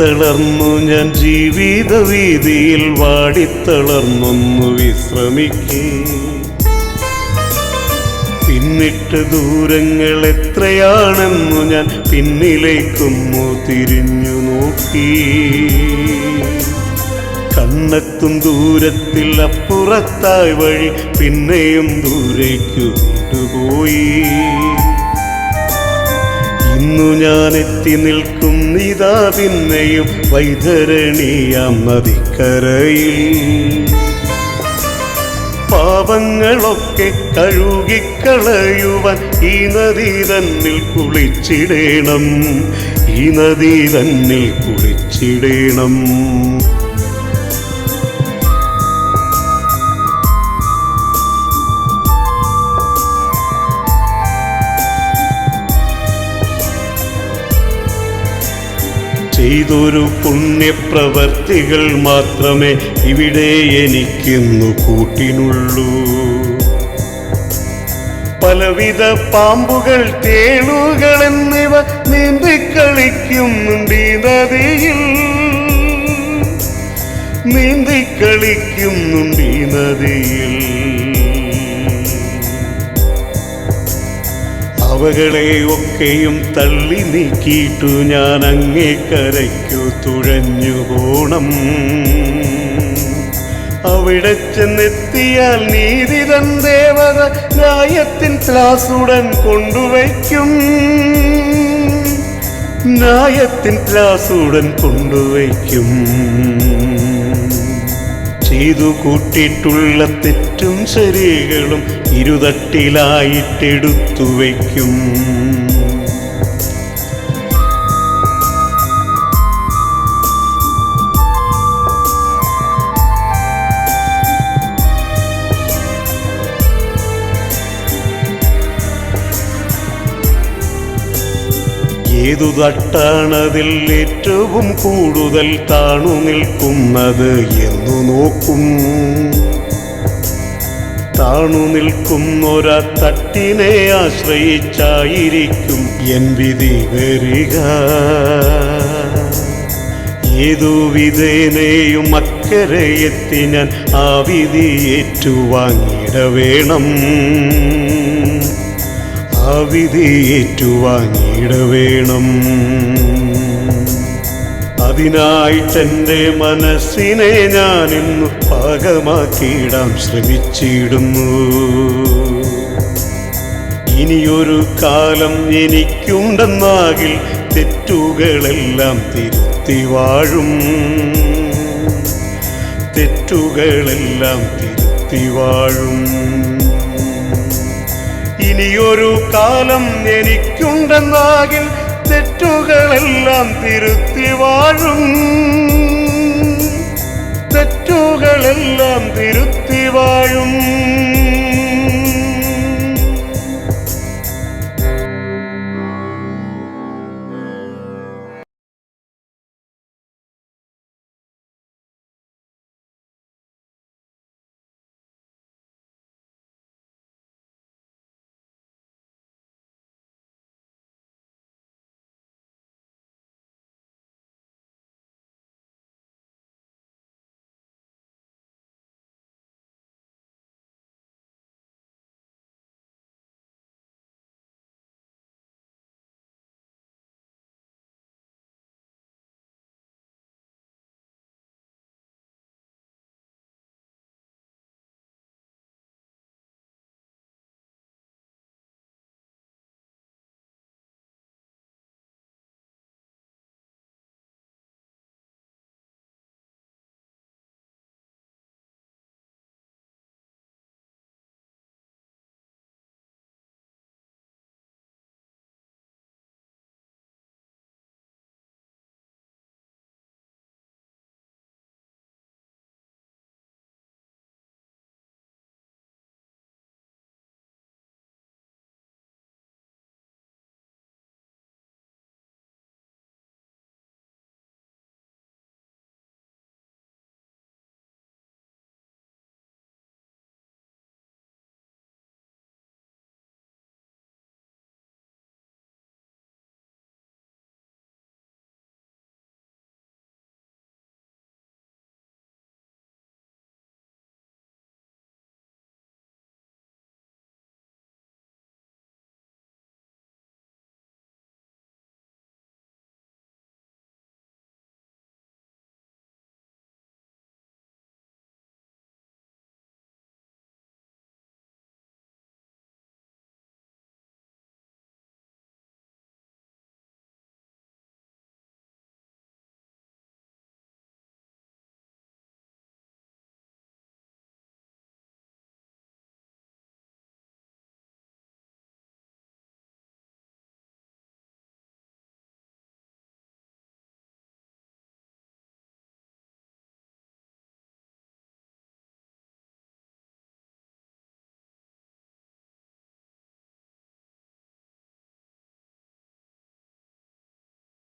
വാടിത്തളർന്നു ഞാൻ ജീവിത വീതിയിൽ വാടിത്തളർന്നൊന്നു വിശ്രമിക്കേ. പിന്നിട്ട് ദൂരങ്ങൾ എത്രയാണെന്നു ഞാൻ പിന്നിലേക്കൊന്നു തിരിഞ്ഞു നോക്കി. കണ്ണെത്തും ദൂരത്തിൽ അപ്പുറത്തായി വഴി പിന്നെയും ദൂരേക്കു നീണ്ടുപോയി ഇന്നു ഞാൻ എത്തി നിൽക്കും ഇതാ പിന്നെയും വൈതരണിയാം നദിക്കരയിൽ പാപങ്ങളൊക്കെ കഴുകിക്കളയുവാൻ ഈ നദി തന്നിൽ കുളിച്ചിടേണം. ഈ നദി തന്നിൽ കുളിച്ചിടേണം. ചെയ്തൊരു പുണ്യപ്രവർത്തികൾ മാത്രമേ ഇവിടെ എനിക്കിന്നു കൂട്ടിനുള്ളൂ. പലവിധ പാമ്പുകൾ തേളുകൾ എന്നിവ നീന്തിക്കളിക്കുന്നുണ്ട് ഈ നദിയിൽ. നീന്തിക്കളിക്കുന്നുണ്ട് ഈ നദിയിൽ. അവകളെ ഒക്കെയും തള്ളി നീക്കിയിട്ടു ഞാൻ അങ്ങേ കരയ്ക്കു തുഴഞ്ഞു പോണം. അവിടെ ചെന്നെത്തിയാൽ നീതി തൻ ദേവത ന്യായത്തിൻ ക്ലാസുടൻ കൊണ്ടുവയ്ക്കും. ന്യായത്തിൻ ക്ലാസുടൻ കൊണ്ടുവയ്ക്കും. ചെയ്തു കൂട്ടിയിട്ടുള്ള തെറ്റും ശരികളും ഇരുതട്ടിലായിട്ടെടുത്തു വയ്ക്കും. ഏതു തട്ടാണതിൽ ഏറ്റവും കൂടുതൽ താണു നിൽക്കുന്നത് എന്നു നോക്കും. താണു നിൽക്കുന്നൊരാ തട്ടിനെ ആശ്രയിച്ചായിരിക്കും എൻ വിധി വരിക. ഏതു വിധേനയും അക്കരെ എത്തി ഞാൻ ആ വിധി ഏറ്റുവാങ്ങിയിട വേണം ആ വിധി ഏറ്റുവാങ്ങിയിട വേണം അതിനായിട്ടെന്റെ മനസ്സിനെ ഞാനിന്നു പാകമാക്കിയിടാം ശ്രമിച്ചിടുന്നു. ഇനിയൊരു കാലം എനിക്കുണ്ടെന്നാകിൽ തെറ്റുകളെല്ലാം തിരുത്തി വാഴും. തെറ്റുകളെല്ലാം തിരുത്തി വാഴും. ഇനിയൊരു കാലം എനിക്കുണ്ടെന്നാകിൽ തെറ്റുകളെല്ലാം തിരുത്തി വാഴും. തെറ്റുകളെല്ലാം തിരുത്തി വാഴും.